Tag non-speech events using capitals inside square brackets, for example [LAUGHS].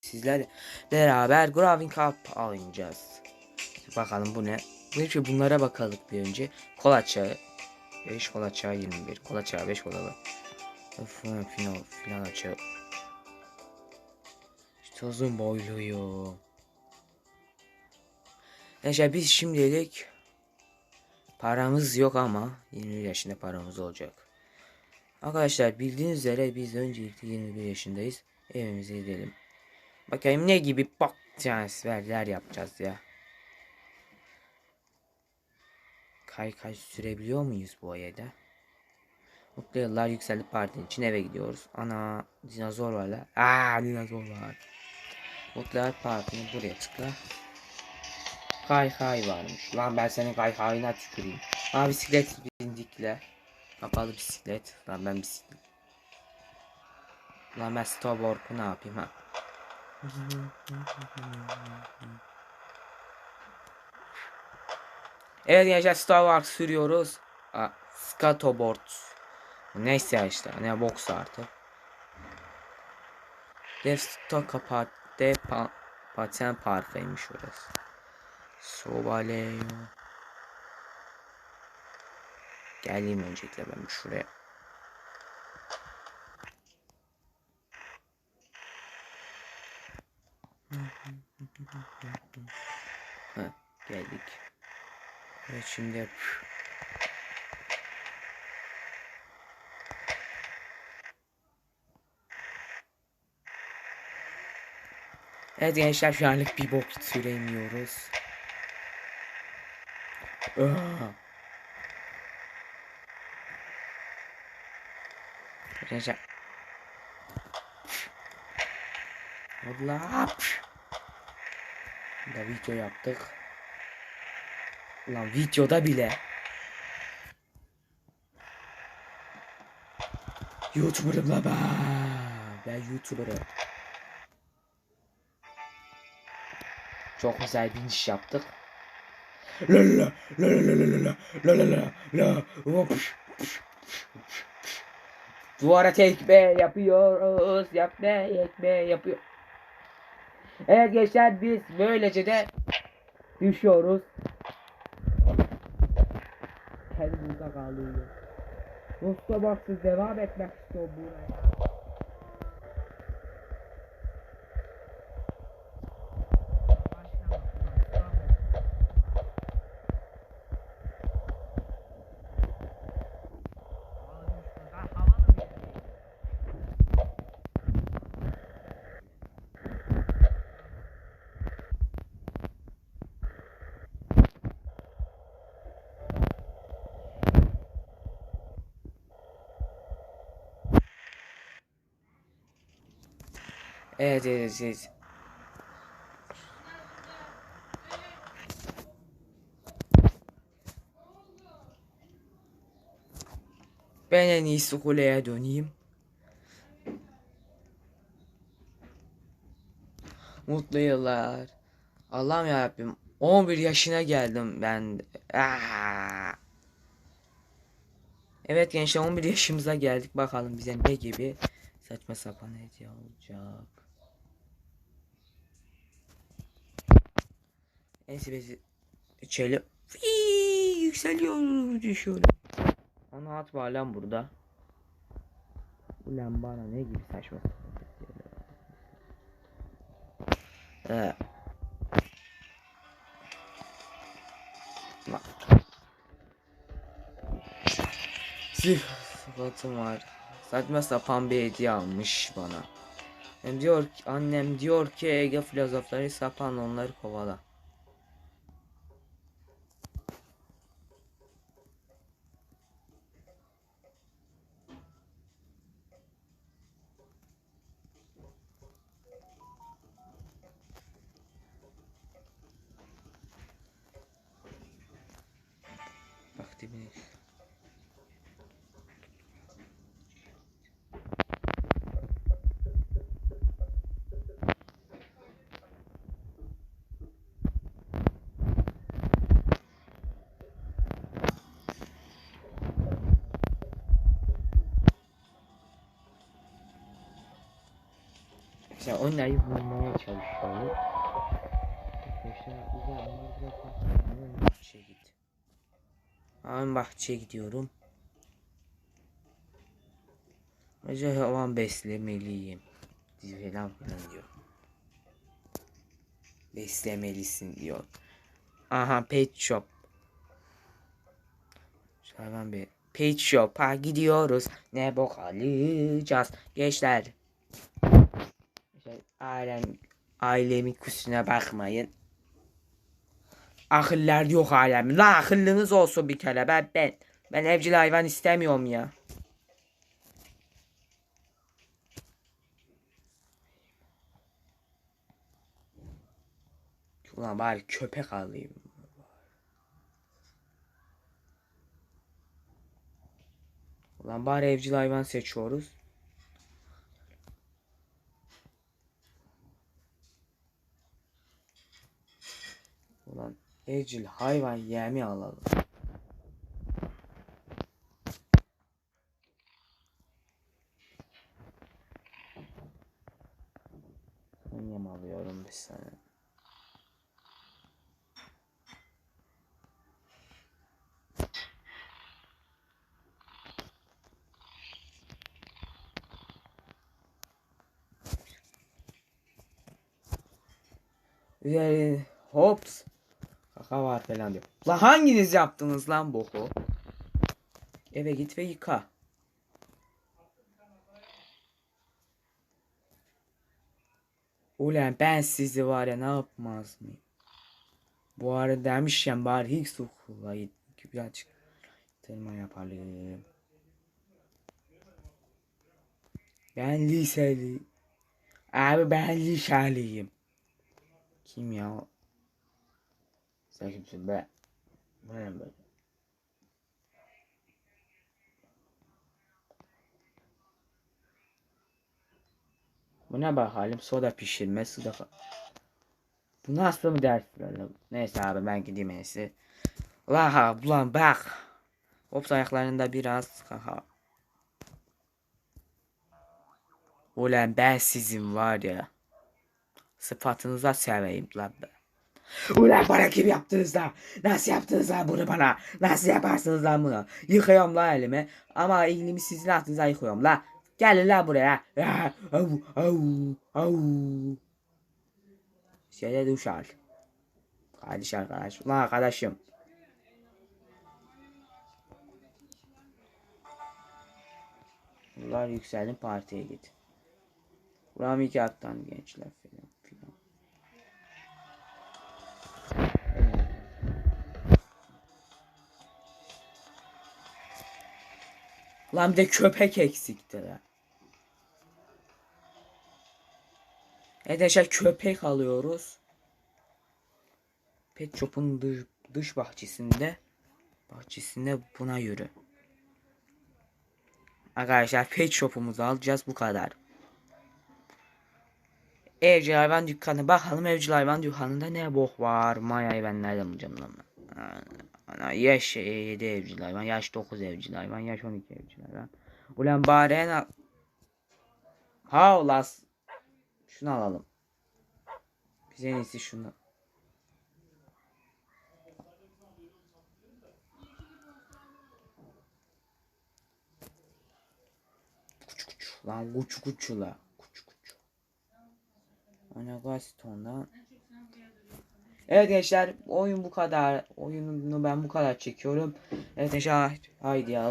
sizlerle beraber Graving Cup oynayacağız. Bakalım bu ne? Önce bunlara bakalım bir önce. Kola çağı. 5 kola çağı 21. Kola çağı 5 kola var. Final, final açığı. İşte uzun boyluyum. Neyse biz şimdilik paramız yok ama 21 yaşında paramız olacak. Arkadaşlar bildiğiniz üzere biz öncelikle 21 yaşındayız. Evimize gidelim. Bakayım ne gibi bak transferler yapacağız ya. Kay kay sürebiliyor muyuz bu ayda? Mutlu yıllar yükseldi partinin için eve gidiyoruz. Ana dinozor var la. Aa dinozor var. Mutlu yıllar partini buraya tıkla. Kay kay varmış. Lan ben senin kay kayına tüküreyim. Aa bisiklet bindikle. Kapalı bisiklet. Lan ben bisiklet. Lan ben snowboard'u ne yapayım ha? Evet gençler Star Wars sürüyoruz. Scatoboard. Neyse işte ne boks artık. Devstock kapat. De pa paten parkıymış orası. Sobaleyo. Geleyim öncelikle ben şuraya. Heh, geldik. Evet şimdi Evet gençler şu anlık bir bok süremiyoruz. Gençler. Allah. Da video yaptık. Ulan videoda bile. YouTuber'ım la ben. Ben YouTuber'ım. Çok güzel bir iş yaptık. La la la la la la la la la la la Hop. Duvara tekme yapıyoruz. Yapma tekme yapıyor. Evet gençler biz böylece de düşüyoruz. Kendimize kalıyor. Dosta baksız devam etmek istiyor buraya. Evet evet evet. Ben en iyisi kuleye döneyim. Mutlu yıllar. Allah'ım yarabbim. 11 yaşına geldim ben. Aa. Evet gençler 11 yaşımıza geldik. Bakalım bize ne gibi saçma sapan hediye olacak. Neyse biz içelim. Fiii, yükseliyoruz düşüyoruz. Onu atma lan burada. Ulan bana ne gibi saçma. Ee. Sıfatım var. Saçma sapan bir hediye almış bana. Hem diyor ki, annem diyor ki Ege filozofları sapan onları kovala. dibini. Mesela oynayı bulmaya çalışıyorum. Arkadaşlar uzanlar biraz daha şey gitti. Ben bahçeye gidiyorum. Acaba hayvan beslemeliyim. Falan filan diyor. Beslemelisin diyor. Aha pet shop. Hayvan bir pet shop'a gidiyoruz. Ne bok alacağız gençler. Ailem, ailemin kusuna bakmayın. Akıllar yok alemin. La akıllınız olsun bir kere. Ben ben ben evcil hayvan istemiyorum ya. Ulan bari köpek alayım. Ulan bari evcil hayvan seçiyoruz. Ulan evcil hayvan yemi alalım. Yem alıyorum bir saniye. Üzeri hops. Kaka var falan diyor. Lan hanginiz yaptınız lan boku? Eve git ve yıka. Ulan ben sizi var ya ne yapmaz mıyım? Bu arada demişken bari hiç sokulayı birazcık tırma yapalım. Ben liseli. Abi ben liseliyim. Kim ya? Sen kimsin be? Bu ne böyle? Bu ne bakalım? Soda pişirme, suda fa- Bu nasıl mı ders böyle? Neyse abi ben gideyim en iyisi. Ha ulan bak. Hops ayaklarında biraz kaha. Ulan ben sizin var ya. Sıfatınıza seveyim lan ben. Ulan bana kim yaptınız da? Nasıl yaptınız lan bunu bana? Nasıl yaparsınız lan bunu? Yıkıyorum la elimi. Ama elimi sizin altınıza yıkıyorum la. Gelin la buraya. Ya, [LAUGHS] Au, au, au. Şöyle duş al. Kardeş arkadaş. Ulan arkadaşım. Bunlar yükselin partiye git. Ulan iki attan gençler falan Lan bir de köpek eksikti ya. Arkadaşlar köpek alıyoruz. Pet Shop'un dış, dış bahçesinde bahçesinde buna yürü. Arkadaşlar Pet Shop'umuzu alacağız bu kadar. Evcil hayvan dükkanı bakalım evcil hayvan dükkanında ne bok var. Mayayı ben nereden bulacağım lan? Ana, yaş 7 evcil hayvan, yaş 9 evcil hayvan, yaş 12 evcil hayvan. Ulan bari en al... Ha ulas. Şunu alalım. Biz en iyisi şunu. Kuçu kuçu. Lan kuçu kuçu la. Kuçu kuçu. Ana Gaston'dan. Evet gençler oyun bu kadar. Oyununu ben bu kadar çekiyorum. Evet gençler haydi ya